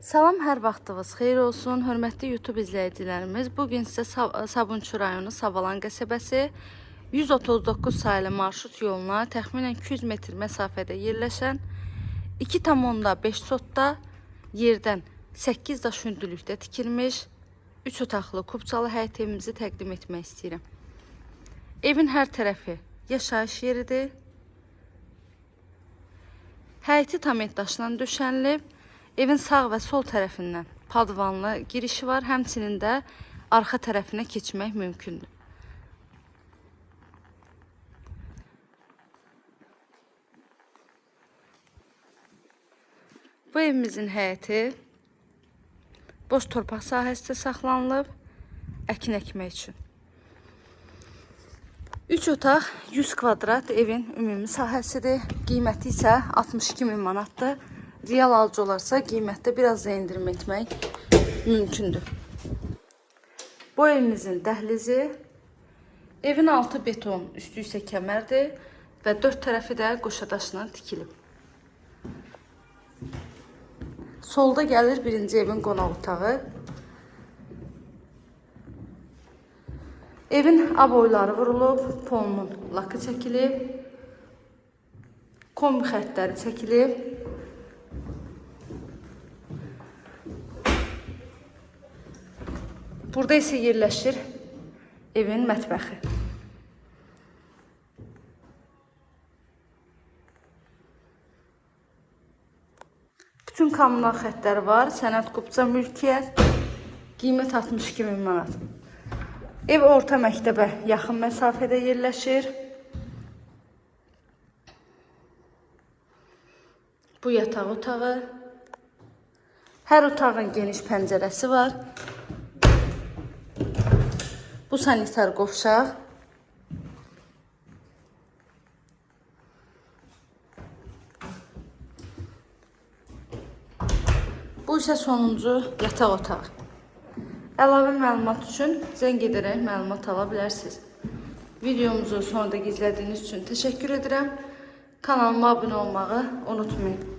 Salam, hər vaxtınız xeyir olsun. Hörmətli YouTube izləyicilərimiz, bu gün sizə Sa- Sabunçu rayonu Savalan qəsəbəsi 139 sayılı marşrut yoluna təxminən 200 metr məsafədə yerləşən 2,5 sotda yerdən 8 daş hündürlükdə tikilmiş 3 otaqlı kubçalı həyət evimizi təqdim etmək istəyirəm. Evin hər tərəfi yaşayış yeridir. Həyəti tam daşla döşənilib. Evin sağ və sol tərəfindən padvanlı girişi var. Həmçinin də arxa tərəfinə keçmək mümkündür. Bu evimizin həyəti boş torpaq sahəsində saxlanılıb əkin əkmək üçün. 3 otaq 100 kvadrat evin ümumi sahəsidir. Qiyməti isə 62 min manatdır. Real alıcı olarsa qiymətdə biraz da endirim etmək mümkündür. Bu evimizin dəhlizi evin altı beton, üstü isə kəmərdir və dörd tərəfi də qoşadaşla tikilib. Solda gəlir birinci evin qonaq otağı. Evin aboyları vurulub, polunun lakı çəkilib, kombi xəttləri çəkilib. Burada isə yerləşir evin mətbəxi. Bütün kommunal xəttləri var. Sənəd qubca mülkiyyət. Qiymət 62 min manat. Ev orta məktəbə yaxın məsafədə yerləşir. Bu yataq otağı. Hər otağın geniş pəncərəsi var. Bu sanitar qovşaq. Bu isə sonuncu yataq otağı. Əlavə məlumat üçün zəng edərək məlumat ala bilərsiniz. Videomuzu sonunda izlədiyiniz üçün təşəkkür edirəm. Kanalıma abunə olmağı unutmayın.